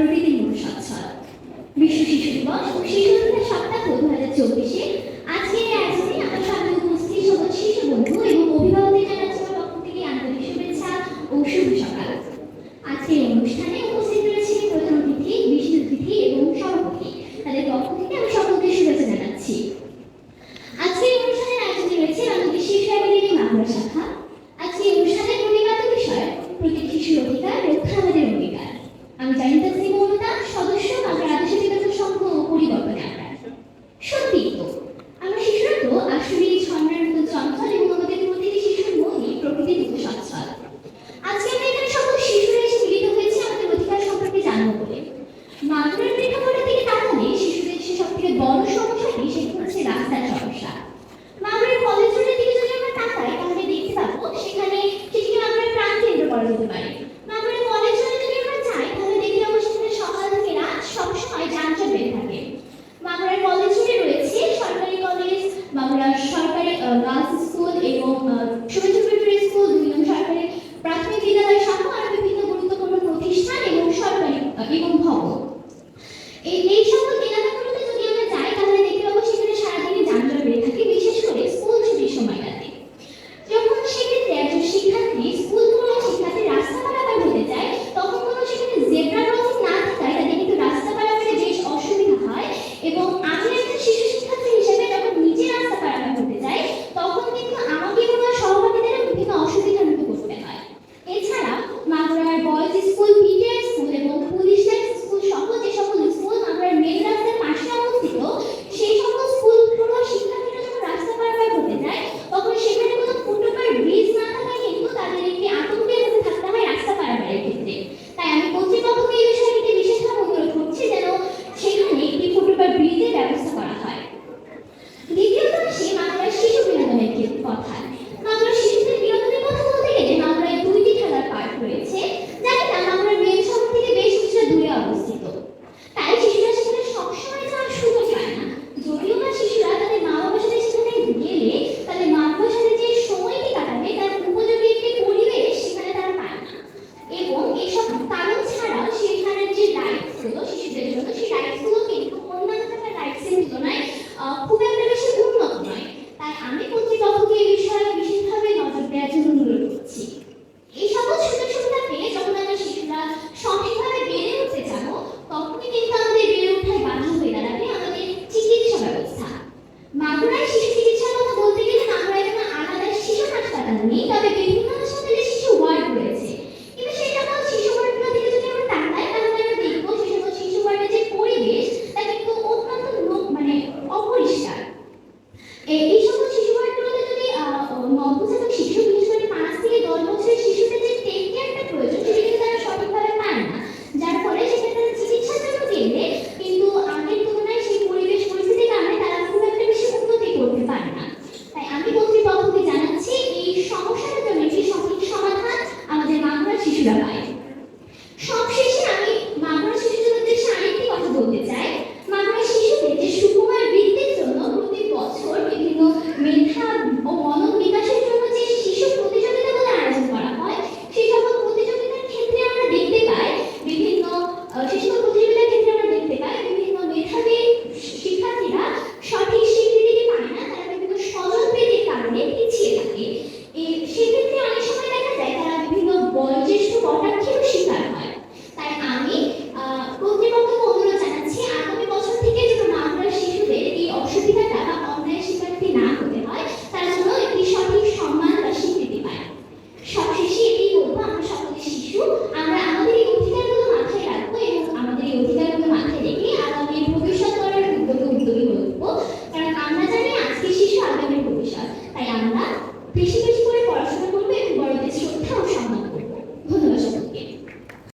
প্রকৃতি মোট সাত বিশ্ব শিশু দিবস ও শিশু সপ্তাহ দু হাজার চব্বিশে part of the night.